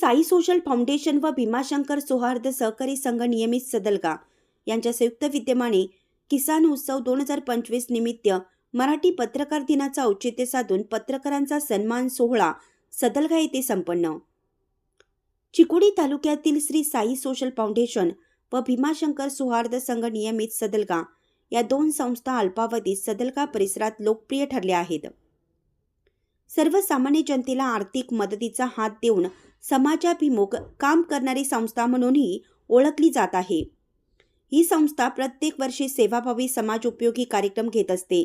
Sai social foundation व भीमाशंकर सौहार्द सहकारी संघ नियमित सदलगा. यांच्या संयुक्त विद्यमाने किसान उत्सव दोन हजार पंचवीस निमित्त मराठी पत्रकार दिनाचा औचित्य साधून पत्रकारांचा सन्मान सोहळा सदलगा येथे संपन्न. चिकोडी तालुक्यातील श्री साई सोशल फाउंडेशन व भीमाशंकर सौहार्द संघ नियमित सदलगा या दोन संस्था अल्पावधीत सदलगा परिसरात लोकप्रिय ठरल्या आहेत. सर्वसामान्य जनतेला आर्थिक मदतीचा हात देऊन समाजाभिमुख काम करणारी संस्था म्हणूनही ओळखली जात आहे. ही संस्था प्रत्येक वर्षी सेवाभावी समाज उपयोगी कार्यक्रम घेत असते.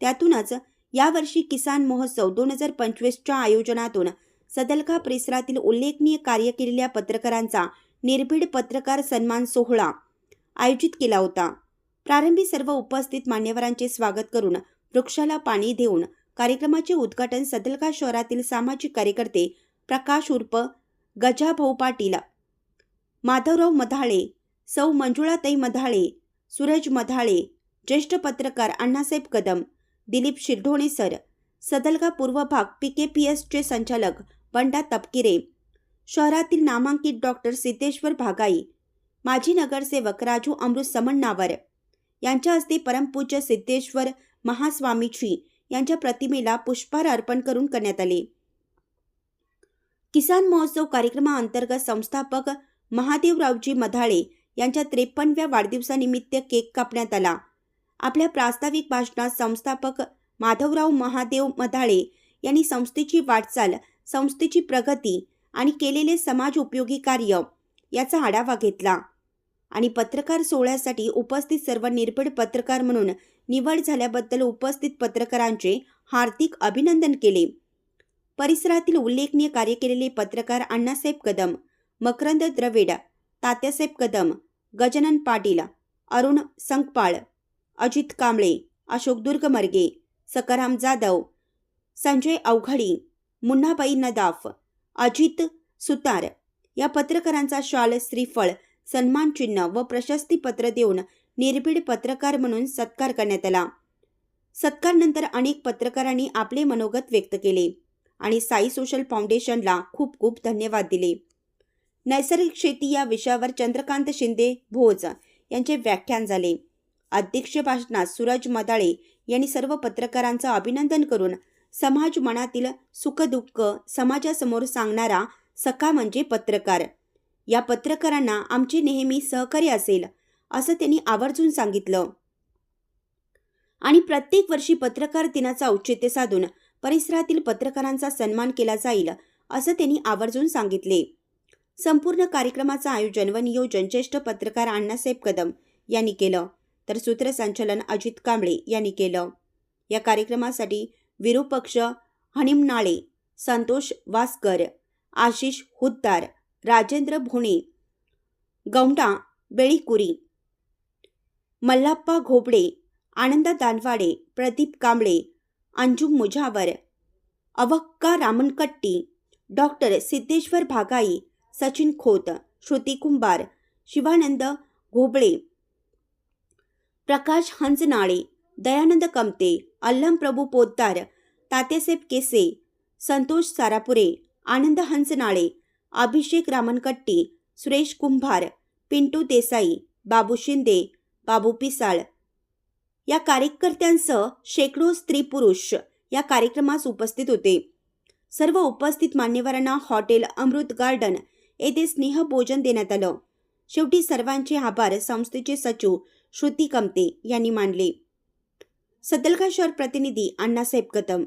त्यातूनच यावर्षी किसान महोत्सव दोन हजार पंचवीसच्या आयोजनातून सदलखा परिसरातील उल्लेखनीय कार्य केलेल्या पत्रकारांचा निर्भीड पत्रकार सन्मान सोहळा आयोजित केला होता. प्रारंभी सर्व उपस्थित मान्यवरांचे स्वागत करून वृक्षाला पाणी देऊन कार्यक्रमाचे उद्घाटन सदलखा शहरातील सामाजिक कार्यकर्ते प्रकाश उर्फ गजाभाऊ पाटील. माधवराव मधाळे सौ मंजुळाताई मधाळे सूरज मधाळे ज्येष्ठ पत्रकार अण्णासाहेब कदम दिलीप शिरढोणे सर सदलगा पूर्व भाग पी के पी एसचे संचालक बंडा तपकिरे शहरातील नामांकित डॉक्टर सिद्धेश्वर भागाई माजी नगरसेवक राजू अमृत समण्णावर यांच्या हस्ते परमपूज्य सिद्धेश्वर महास्वामीजी यांच्या प्रतिमेला पुष्पहार अर्पण करून करण्यात आले. किसान महोत्सव कार्यक्रमाअंतर्गत संस्थापक महादेवरावजी मधाळे यांच्या त्रेपन्नव्या वाढदिवसानिमित्त केक कापण्यात आला. आपल्या प्रास्ताविक भाषणात संस्थापक माधवराव महादेव मधाळे यांनी संस्थेची वाटचाल संस्थेची प्रगती आणि केलेले समाज उपयोगी कार्य याचा आढावा घेतला. आणि पत्रकार सोहळ्यासाठी उपस्थित सर्व निर्भीड पत्रकार म्हणून निवड झाल्याबद्दल उपस्थित पत्रकारांचे हार्दिक अभिनंदन केले. परिसरातील उल्लेखनीय कार्य केलेले पत्रकार अण्णासाहेब कदम मकरंद द्रविड तात्यासाहेब कदम गजानन पाटील अरुण संकपाळ अजित कांबळे अशोक दुर्गमर्गे सकाराम जाधव संजय अवघडी मुन्नाबाई नदाफ अजित सुतार या पत्रकारांचा शाल श्रीफळ सन्मान चिन्ह व प्रशस्तीपत्र देऊन निर्भीड पत्रकार म्हणून सत्कार करण्यात आला. सत्कारनंतर अनेक पत्रकारांनी आपले मनोगत व्यक्त केले. आणि साई सोशल फाउंडेशनला खूप खूप धन्यवाद दिले. नैसर्गिक शेती या विषयावर चंद्रकांत शिंदे भोज यांचे व्याख्यान झाले. अध्यक्ष भाषणात सूरज मदाळे यांनी सर्व पत्रकारांचं अभिनंदन करून समाज मनातील सुखदुःख समाजासमोर सांगणारा सखा म्हणजे पत्रकार. या पत्रकारांना आमचे नेहमी सहकार्य असेल असं त्यांनी आवर्जून सांगितलं. आणि प्रत्येक वर्षी पत्रकार दिनाचा औचित्य साधून परिसरातील पत्रकारांचा सन्मान केला जाईल असं त्यांनी आवर्जून सांगितले. संपूर्ण कार्यक्रमाचं आयोजन व नियोजन ज्येष्ठ पत्रकार अण्णासाहेब कदम यांनी केलं तर सूत्रसंचालन अजित कांबळे यांनी केलं. या कार्यक्रमासाठी विरूपक्ष हणिमनाळे संतोष वासकर आशिष हुद्दार राजेंद्र भोणे गौंडा बेळीकुरी मल्लाप्पा घोबडे आनंदा दानवाडे प्रदीप कांबळे अंजुम मुझावर. अवक्का रामनकट्टी डॉक्टर सिद्धेश्वर भागाई सचिन खोत श्रुती कुंभार शिवानंद घोबळे प्रकाश हंसनाळे दयानंद कमते अल्लम प्रभू पोद्दार तातेसेब केसे संतोष सारापुरे आनंद हंसनाळे अभिषेक रामनकट्टी सुरेश कुंभार पिंटू देसाई बाबू शिंदे बाबू पिसाळ या कार्यकर्त्यांसह शेकडो स्त्री पुरुष या कार्यक्रमास उपस्थित होते. सर्व उपस्थित मान्यवरांना हॉटेल अमृत गार्डन येथे स्नेहभोजन देण्यात आलं. शेवटी सर्वांचे आभार संस्थेचे सचिव श्रुती कमते यांनी मानले. सदलगा शहर प्रतिनिधी अण्णासाहेब कदम